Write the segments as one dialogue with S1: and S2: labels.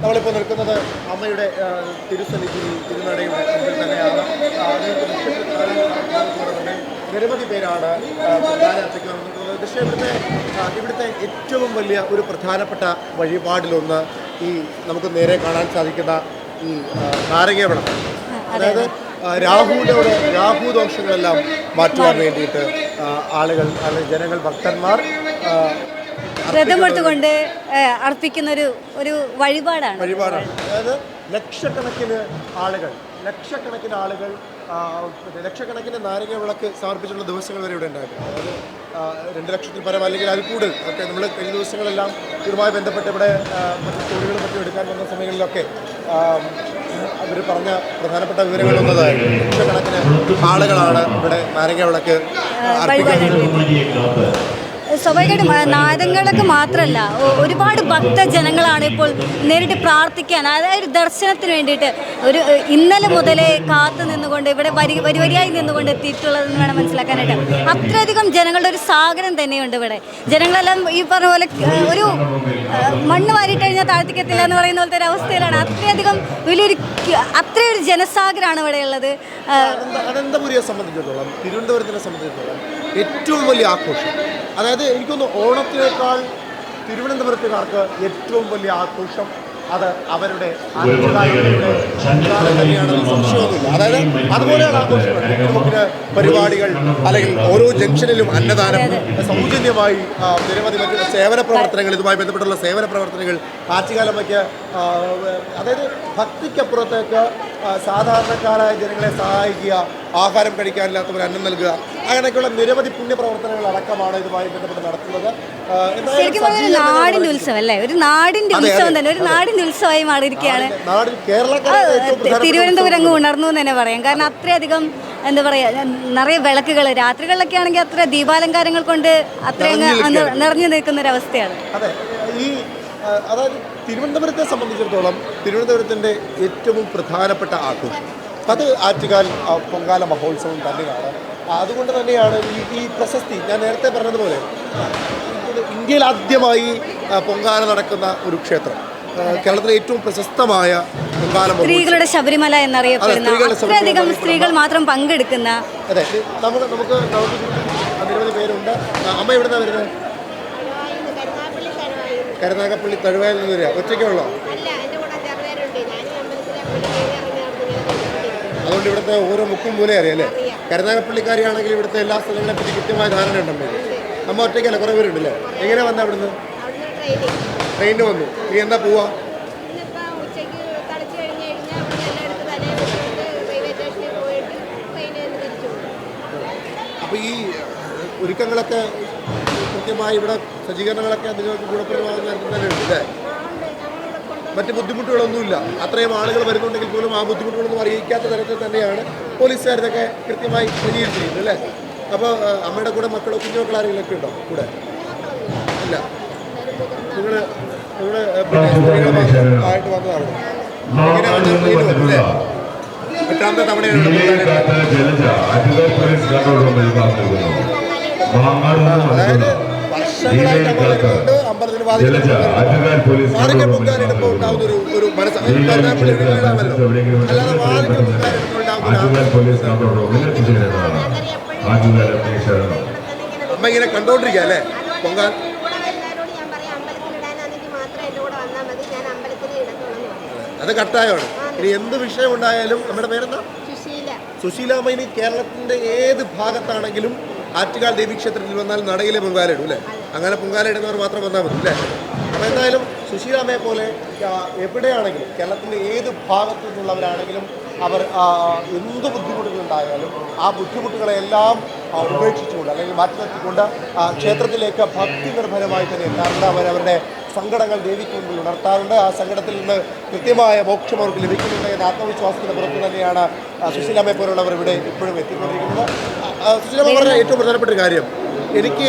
S1: നമ്മളിപ്പോൾ നിൽക്കുന്നത് അമ്മയുടെ തിരുസന്നിധി തിരുനടയുടെ മുമ്പിൽ തന്നെയാണ്. നിരവധി പേരാണ് ആ, പ്രധാന അർപ്പിക്കാൻ വന്നിട്ടുള്ളത് ദൃശ്യം ഇവിടുത്തെ ഇവിടുത്തെ ഏറ്റവും വലിയ ഒരു പ്രധാനപ്പെട്ട വഴിപാടിലൊന്ന് ഈ നമുക്ക് നേരെ കാണാൻ സാധിക്കുന്ന ഈ ആ, നാരകീയവളം അതായത് രാഹുവിനോട് രാഹു ദോഷങ്ങളെല്ലാം മാറ്റുവാൻ വേണ്ടിയിട്ട് ആളുകൾ അല്ലെങ്കിൽ ജനങ്ങൾ ഭക്തന്മാർ
S2: വ്രതമെടുത്തുകൊണ്ട് അർപ്പിക്കുന്ന ഒരു ഒരു വഴിപാടാണ്.
S1: വഴിപാടാണ്. അതായത് ലക്ഷക്കണക്കിന് ആളുകൾ ലക്ഷക്കണക്കിന് ആളുകൾ ലക്ഷക്കണക്കിന് നാരങ്ങ വിളക്ക് സമർപ്പിച്ചിട്ടുള്ള ദിവസങ്ങൾ വരെ ഇവിടെ ഉണ്ടായിരുന്നു. അതായത് രണ്ട് ലക്ഷത്തിൽ പരം അല്ലെങ്കിൽ അതിൽ കൂടുതൽ. ഒക്കെ നമ്മൾ കഴിഞ്ഞ ദിവസങ്ങളെല്ലാം ഇതുമായി ബന്ധപ്പെട്ട് ഇവിടെ തൊഴിലുകൾ പറ്റി മറ്റും എടുക്കാൻ വന്ന സമയങ്ങളിലൊക്കെ അവർ പറഞ്ഞ പ്രധാനപ്പെട്ട വിവരങ്ങൾ വിവരങ്ങളൊന്നതായിരുന്നു ലക്ഷക്കണക്കിന് ആളുകളാണ് ഇവിടെ നാരങ്ങ വിളക്ക് അർപ്പിക്കുന്നത്.
S2: സ്വാഭാവികമായിട്ടും നാരങ്ങളൊക്കെ മാത്രമല്ല ഒരുപാട് ഭക്തജനങ്ങളാണ് ഇപ്പോൾ നേരിട്ട് പ്രാർത്ഥിക്കാൻ അതായത് ദർശനത്തിന് വേണ്ടിയിട്ട് ഒരു ഇന്നലെ മുതലേ കാത്തു നിന്നുകൊണ്ട് ഇവിടെ വരി വരി വരിയായി നിന്നുകൊണ്ട് എത്തിയിട്ടുള്ളതെന്ന് വേണം മനസ്സിലാക്കാനായിട്ട്. അത്രയധികം ജനങ്ങളുടെ ഒരു സാഗരം തന്നെയുണ്ട് ഇവിടെ. ജനങ്ങളെല്ലാം ഈ പറഞ്ഞ പോലെ ഒരു മണ്ണ് വാരിയിട്ട് കഴിഞ്ഞാൽ എന്ന് പറയുന്ന പോലത്തെ ഒരു അവസ്ഥയിലാണ്. അത്രയധികം വലിയൊരു അത്രയൊരു ജനസാഗരമാണ് ഇവിടെ ഉള്ളത്.
S1: തിരുവനന്തപുരത്തിനെ സംബന്ധിച്ചിടത്തോളം ഏറ്റവും വലിയ ആഘോഷം. അതായത് എനിക്കൊന്ന് ഓണത്തിനേക്കാൾ തിരുവനന്തപുരത്തുകാർക്ക് ഏറ്റവും വലിയ ആഘോഷം അത് അവരുടെ തന്നെയാണെന്ന് സംശയമൊന്നുമില്ല. അതായത് അതുപോലെയാണ് ആഘോഷങ്ങൾ നമുക്ക് പരിപാടികൾ അല്ലെങ്കിൽ ഓരോ ജംഗ്ഷനിലും അന്നദാനം സൗജന്യമായി നിരവധി മറ്റ് സേവന പ്രവർത്തനങ്ങൾ ഇതുമായി ബന്ധപ്പെട്ടുള്ള സേവന പ്രവർത്തനങ്ങൾ ആറ്റുകാലമയ്ക്ക് ആ, അതായത് ഭക്തിക്കപ്പുറത്തേക്ക് സാധാരണക്കാരായ ജനങ്ങളെ സഹായിക്കുക ആഹാരം കഴിക്കാനില്ലാത്തവർ അന്നം നൽകുക. അങ്ങനെയൊക്കെയുള്ള നിരവധി പുണ്യപ്രവർത്തനങ്ങൾ അടക്കമാണ് ഇതുമായി ബന്ധപ്പെട്ട് നടത്തുന്നത്.
S2: ശരിക്കും പറഞ്ഞാൽ ഒരു നാടിന്റെ ഉത്സവം അല്ലേ? ഒരു നാടിന്റെ ഉത്സവം തന്നെ ഒരു നാടിന്റെ ഉത്സവമായി മാറിയിരിക്കുകയാണ്. തിരുവനന്തപുരം അങ്ങ് ഉണർന്നു എന്ന് തന്നെ പറയാം. കാരണം അത്രയധികം എന്താ പറയാ നിറയെ വിളക്കുകൾ രാത്രികളിലൊക്കെ ആണെങ്കിൽ അത്ര ദീപാലങ്കാരങ്ങൾ കൊണ്ട് അത്ര അങ്ങ്
S1: നിറഞ്ഞു
S2: നിൽക്കുന്ന ഒരു അവസ്ഥയാണ്
S1: അതെ. ഈ അതായത് തിരുവനന്തപുരത്തെ സംബന്ധിച്ചിടത്തോളം തിരുവനന്തപുരത്തിന്റെ ഏറ്റവും പ്രധാനപ്പെട്ട ആഘോഷം അത് ആറ്റുകാൽ പൊങ്കാല മഹോത്സവം തന്നെയാണ്. അതുകൊണ്ട് തന്നെയാണ് ഈ ഈ പ്രശസ്തി. ഞാൻ നേരത്തെ പറഞ്ഞതുപോലെ ഇന്ത്യയിൽ ആദ്യമായി പൊങ്കാല നടക്കുന്ന ഒരു ക്ഷേത്രം. കേരളത്തിലെ ഏറ്റവും പ്രശസ്തമായ
S2: സ്ത്രീകളുടെ ശബരിമല എന്നറിയപ്പെടുന്ന സ്ത്രീകൾ മാത്രം പങ്കെടുക്കുന്ന
S1: അതെ നമുക്ക് നമുക്ക് നിരവധി പേരുണ്ട്. അമ്മ എവിടെ നിന്നാണ് വരുന്നത്
S3: കരുനാഗപ്പള്ളി
S1: തഴുവായിൽ നിന്ന് വരിക. ഒറ്റയ്ക്കുള്ളോ? അതുകൊണ്ട് ഇവിടുത്തെ ഓരോ മുക്കും മൂലം അറിയാം അല്ലേ? കരുനാഗപ്പള്ളിക്കാരിയാണെങ്കിൽ ഇവിടുത്തെ എല്ലാ സ്ഥലങ്ങളെ പറ്റി കൃത്യമായ ധാരണ ഉണ്ടല്ലോ. അമ്മ ഒറ്റയ്ക്കല്ല? കുറേ പേരുണ്ടല്ലേ? എങ്ങനെ വന്ന അവിടുന്ന്? ട്രെയിനിന് വന്നു. ഇനി എന്താ പോവാ? അപ്പോൾ ഈ ഒരുക്കങ്ങളൊക്കെ കൃത്യമായി ഇവിടെ സജ്ജീകരണങ്ങളൊക്കെ അതിനൊക്കെ ഗുണപ്രദമാകുന്ന തരത്തിൽ തന്നെ ഉണ്ട് അല്ലേ? മറ്റ് ബുദ്ധിമുട്ടുകളൊന്നുമില്ല. അത്രയും ആളുകൾ വരുന്നുണ്ടെങ്കിൽ പോലും ആ ബുദ്ധിമുട്ടുകളൊന്നും അറിയിക്കാത്ത തരത്തിൽ തന്നെയാണ് പോലീസുകാരിതൊക്കെ കൃത്യമായി സജ്ജീകരിച്ചിരിക്കുന്നത് അല്ലേ? അപ്പോൾ അമ്മയുടെ കൂടെ മക്കളോ കുഞ്ഞുമക്കൾ ആരെങ്കിലൊക്കെ ഉണ്ടോ കൂടെ? ഇല്ല. നിങ്ങൾ മാത്രം ആയിട്ട് വന്നതാണ്. എട്ടാമത്തെ തവണയാണ് അതായത് വർഷങ്ങളായിട്ട്
S4: കൺട്രോൾ
S1: പൊങ്കാലിടുമ്പോൾ ഒരു അല്ലാതെ അമ്മ ഇങ്ങനെ കണ്ടോണ്ടിരിക്കുക അല്ലേ? പൊങ്കാൽ. അത് കട്ടായമാണ്. ഇനി എന്ത് വിഷയം ഉണ്ടായാലും നമ്മുടെ പേരെന്താ?
S3: സുശീല.
S1: സുശീലാമ്മ ഇനി കേരളത്തിന്റെ ഏത് ഭാഗത്താണെങ്കിലും ആറ്റുകാൽ ദേവീക്ഷേത്രത്തിൽ വന്നാൽ നടയിലെ പൊങ്കാലിടും അല്ലേ അങ്ങനെ പൊങ്കാലയിടുന്നവർ മാത്രം വന്നാൽ മതി അല്ലേ? അപ്പോൾ എന്തായാലും സുശീലാമ്മയെ പോലെ എവിടെയാണെങ്കിലും കേരളത്തിന്റെ ഏത് ഭാഗത്തു നിന്നുള്ളവരാണെങ്കിലും അവർ എന്ത് ബുദ്ധിമുട്ടുകളുണ്ടായാലും ആ ബുദ്ധിമുട്ടുകളെല്ലാം ഉപേക്ഷിച്ചുകൊണ്ട് അല്ലെങ്കിൽ മാറ്റി നിർത്തിക്കൊണ്ട് ക്ഷേത്രത്തിലേക്ക് ഭക്തി നിർഭരമായി തന്നെ എത്താറുണ്ട്. അവരവരുടെ സങ്കടങ്ങൾ ദേവിക്ക് മുമ്പിൽ ഉണർത്താറുണ്ട്. ആ സങ്കടത്തിൽ നിന്ന് കൃത്യമായ മോക്ഷം അവർക്ക് ലഭിക്കുന്നുണ്ട് എന്ന ആത്മവിശ്വാസത്തിന് പുറത്ത് തന്നെയാണ് സുശീലാമ്മയെ പോലുള്ളവർ ഇവിടെ ഇപ്പോഴും എത്തിക്കൊണ്ടിരിക്കുന്നത്. സുശീലാമ്മ പറഞ്ഞ ഏറ്റവും പ്രധാനപ്പെട്ട കാര്യം. എനിക്ക്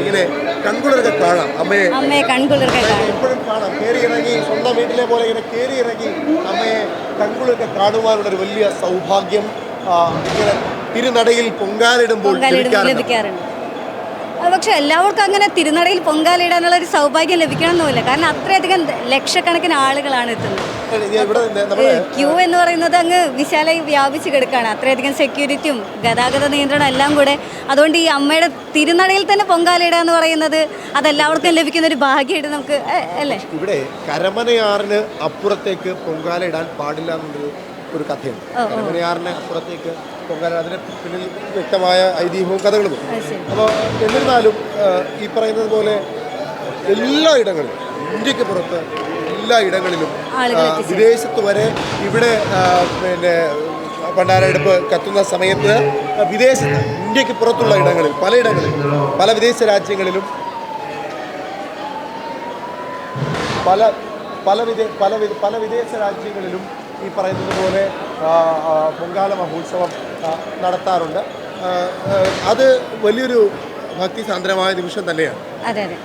S1: ഇങ്ങനെ കൺകുളിരൊക്കെ കാണാം. അമ്മയെ
S2: അമ്മയെ കൺകുളിരൊക്കെ കാണും.
S1: എപ്പോഴും കാണാം. കയറി ഇറങ്ങി സ്വന്തം വീട്ടിലെ പോലെ ഇങ്ങനെ കയറി ഇറങ്ങി അമ്മയെ കൺകുളിരൊക്കെ കാണുവാനുള്ള ഒരു വലിയ സൗഭാഗ്യം ഇങ്ങനെ തിരുനടയിൽ പൊങ്കാലിടുമ്പോൾ ലഭിക്കാറുണ്ട്.
S2: പക്ഷെ എല്ലാവർക്കും അങ്ങനെ തിരുനടയിൽ പൊങ്കാലയിടാനുള്ള ഒരു സൗഭാഗ്യം ലഭിക്കണമെന്നില്ല കാരണം അത്രയധികം ലക്ഷക്കണക്കിന് ആളുകളാണ് എത്തുന്നത്. ക്യൂ എന്ന് പറയുന്നത് അങ്ങ് വിശാലമായി വ്യാപിച്ച് കിടക്കുകയാണ്. അത്രയധികം സെക്യൂരിറ്റിയും ഗതാഗത നിയന്ത്രണം എല്ലാം കൂടെ. അതുകൊണ്ട് ഈ അമ്മയുടെ തിരുനടയിൽ തന്നെ പൊങ്കാലയിടുക എന്ന് പറയുന്നത് അതെല്ലാവർക്കും ലഭിക്കുന്ന ഒരു ഭാഗ്യമായിട്ട് നമുക്ക് അല്ലേ?
S1: ഇവിടെ കരമനയാറിന് അപ്പുറത്തേക്ക് പൊങ്കാല ഇടാൻ പാടില്ല എന്നൊരു ഒരു കഥയുണ്ട്. കരമനയാറിന് അപ്പുറത്തേക്ക് പൊങ്കാല അതിന് പിന്നിൽ വ്യക്തമായ ഐതിഹ്യവും കഥകളും. അപ്പോൾ എന്നിരുന്നാലും ഈ പറയുന്നത് പോലെ എല്ലാ ഇടങ്ങളിലും ഇന്ത്യയ്ക്ക് പുറത്ത് എല്ലാ ഇടങ്ങളിലും വിദേശത്ത് വരെ ഇവിടെ പിന്നെ പണ്ടാരടുപ്പ് കത്തുന്ന സമയത്ത് വിദേശത്ത് ഇന്ത്യയ്ക്ക് പുറത്തുള്ള ഇടങ്ങളിൽ പലയിടങ്ങളിൽ പല വിദേശ രാജ്യങ്ങളിലും പല പല വിദേ പല വി- പല വിദേശ രാജ്യങ്ങളിലും ഈ പറയുന്നത് പോലെ പൊങ്കാല മഹോത്സവം നടത്താറുണ്ട്. അത് വലിയൊരു ഭക്തി സാന്ദ്രമായ നിമിഷം തന്നെയാണ്.
S2: അതെ അതെ.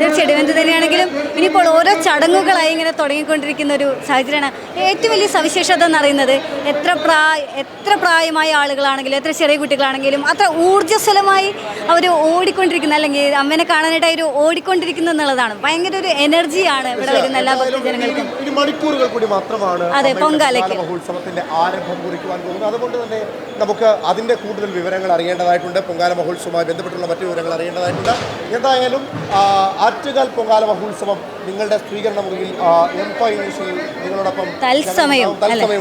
S2: തീർച്ചയായിട്ടും. എന്ത് തന്നെയാണെങ്കിലും ഇനിയിപ്പോൾ ഓരോ ചടങ്ങുകളായി ഇങ്ങനെ തുടങ്ങിക്കൊണ്ടിരിക്കുന്ന ഒരു സാഹചര്യമാണ് ഏറ്റവും വലിയ സവിശേഷത എന്ന് പറയുന്നത് എത്ര പ്രായ എത്ര പ്രായമായ ആളുകളാണെങ്കിലും എത്ര ചെറിയ കുട്ടികളാണെങ്കിലും അത്ര ഊർജസ്വലമായി അവർ ഓടിക്കൊണ്ടിരിക്കുന്ന അല്ലെങ്കിൽ അമ്മനെ കാണാനായിട്ട് അവർ ഓടിക്കൊണ്ടിരിക്കുന്നു എന്നുള്ളതാണ്. ഭയങ്കര ഒരു എനർജിയാണ് ഇവിടെ വരുന്ന എല്ലാ ഭക്തജനങ്ങൾക്കും.
S1: ഇനി മണിക്കൂറുകൾ കൂടി മാത്രമാണ്
S2: അതെ, പൊങ്കാലയ്ക്ക്.
S1: മഹോത്സവത്തിന്റെ ആരംഭം കുറിക്കുവാൻ പോകുന്നത്. അതുകൊണ്ട് തന്നെ നമുക്ക് അതിന്റെ കൂടുതൽ വിവരങ്ങൾ അറിയേണ്ടതായിട്ടുണ്ട്. പൊങ്കാല മഹോത്സവമായി ബന്ധപ്പെട്ടുള്ള മറ്റു വിവരങ്ങൾ അറിയേണ്ടതായിട്ടുണ്ട്. എന്തായാലും ആ, ആറ്റുകാൽ പൊങ്കാല മഹോത്സവം നിങ്ങളുടെ സ്വീകരണ മുറിയിൽ എം നിങ്ങളോടൊപ്പം
S2: തത്സമയം,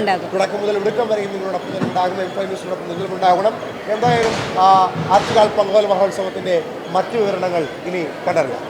S1: ഉണ്ടാകും, തുടക്കം മുതൽ ഒടുക്കം വരെയും നിങ്ങളോടൊപ്പം തന്നെ ഉണ്ടാകും. എം ഫൈ ന്യൂസിനോടൊപ്പം നിങ്ങളും ഉണ്ടാകണം. എന്തായാലും ആറ്റുകാൽ പൊങ്കാല മഹോത്സവത്തിന്റെ മറ്റു വിവരണങ്ങൾ ഇനി കണ്ടറിയാം.